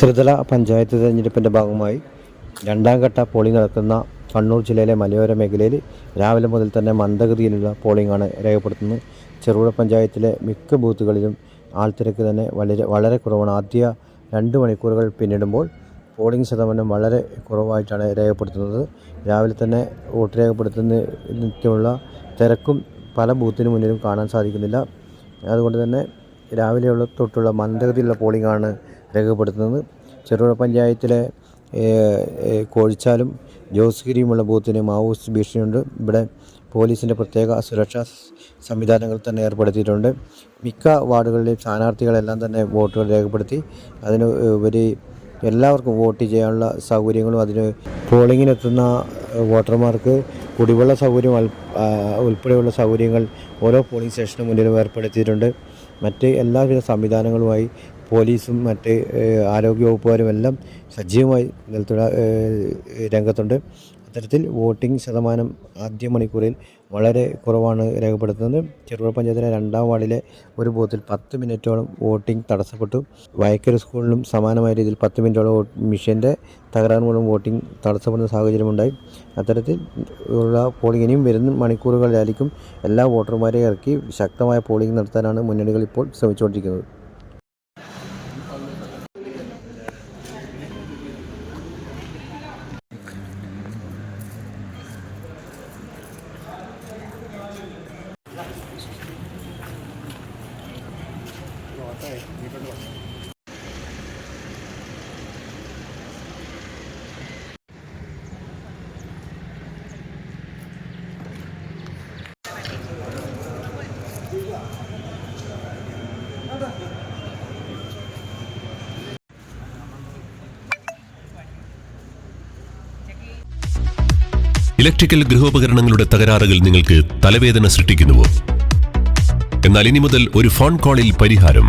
ത്രിതല പഞ്ചായത്ത് തെരഞ്ഞെടുപ്പിന്റെ ഭാഗമായി രണ്ടാം ഘട്ട പോളിംഗ് നടക്കുന്ന കണ്ണൂർ ജില്ലയിലെ മലയോര മേഖലയിൽ രാവിലെ മുതൽ തന്നെ മന്ദഗതിയിലുള്ള പോളിംഗാണ് രേഖപ്പെടുത്തുന്നത്. ചെറുപുഴ പഞ്ചായത്തിലെ മിക്ക ബൂത്തുകളിലും ആൾത്തിരക്ക് തന്നെ വളരെ വളരെ കുറവാണ്. ആദ്യ രണ്ട് മണിക്കൂറുകൾ പിന്നിടുമ്പോൾ പോളിംഗ് ശതമാനം വളരെ കുറവായിട്ടാണ് രേഖപ്പെടുത്തുന്നത്. രാവിലെ തന്നെ വോട്ട് രേഖപ്പെടുത്തുന്നതിനുള്ള തിരക്കും പല ബൂത്തിന് മുന്നിലും കാണാൻ സാധിക്കുന്നില്ല. അതുകൊണ്ട് തന്നെ രാവിലെയുള്ള തൊട്ടുള്ള മന്ദഗതിയിലുള്ള പോളിംഗാണ് രേഖപ്പെടുത്തുന്നത്. ചെറുപുഴ പഞ്ചായത്തിലെ കോഴിച്ചാലും ജോസ്ഗിരിയുമുള്ള ബൂത്തിന് മാവോയിസ്റ്റ് ഭീഷണിയുണ്ട്. ഇവിടെ പോലീസിന്റെ പ്രത്യേക സുരക്ഷാ സംവിധാനങ്ങൾ തന്നെ ഏർപ്പെടുത്തിയിട്ടുണ്ട്. മിക്ക വാർഡുകളിലെയും സ്ഥാനാർത്ഥികളെല്ലാം തന്നെ വോട്ടുകൾ രേഖപ്പെടുത്തി. അതിന് ഉപരി എല്ലാവർക്കും വോട്ട് ചെയ്യാനുള്ള സൗകര്യങ്ങളും അതിന് പോളിങ്ങിനെത്തുന്ന വോട്ടർമാർക്ക് കുടിവെള്ള സൗകര്യം ഉൾപ്പെടെയുള്ള സൗകര്യങ്ങൾ ഓരോ പോളിംഗ് സ്റ്റേഷനും മുന്നിലും ഏർപ്പെടുത്തിയിട്ടുണ്ട്. മറ്റ് എല്ലാവിധ സംവിധാനങ്ങളുമായി പോലീസും മറ്റ് ആരോഗ്യ ആരോഗ്യവകുപ്പുകാരും എല്ലാം സജീവമായി രംഗത്തുണ്ട്. അത്തരത്തിൽ വോട്ടിംഗ് ശതമാനം ആദ്യ മണിക്കൂറിൽ വളരെ കുറവാണ് രേഖപ്പെടുത്തുന്നത്. ചെറുപുഴ പഞ്ചായത്തിലെ രണ്ടാം വാർഡിലെ ഒരു ബൂത്തിൽ പത്ത് മിനിറ്റോളം വോട്ടിംഗ് തടസ്സപ്പെട്ടു. വയക്കര സ്കൂളിലും സമാനമായ രീതിയിൽ പത്ത് മിനിറ്റോളം മിഷീന്റെ തകരാറ് മൂലം വോട്ടിംഗ് തടസ്സപ്പെടുന്ന സാഹചര്യമുണ്ടായി. അത്തരത്തിൽ ഉള്ള പോളിംഗ് ഇനിയും വരുന്ന മണിക്കൂറുകളിലായിരിക്കും എല്ലാ വോട്ടർമാരെയും ഇറക്കി ശക്തമായ പോളിംഗ് നടത്താനാണ് മുന്നണികൾ ഇപ്പോൾ ശ്രമിച്ചുകൊണ്ടിരിക്കുന്നത്. ഇലക്ട്രിക്കൽ ഗൃഹോപകരണങ്ങളുടെ തകരാറുകൾ നിങ്ങൾക്ക് തലവേദന സൃഷ്ടിക്കുന്നുവോ? എന്നാൽ ഇനി മുതൽ ഒരു ഫോൺ കോളിൽ പരിഹാരം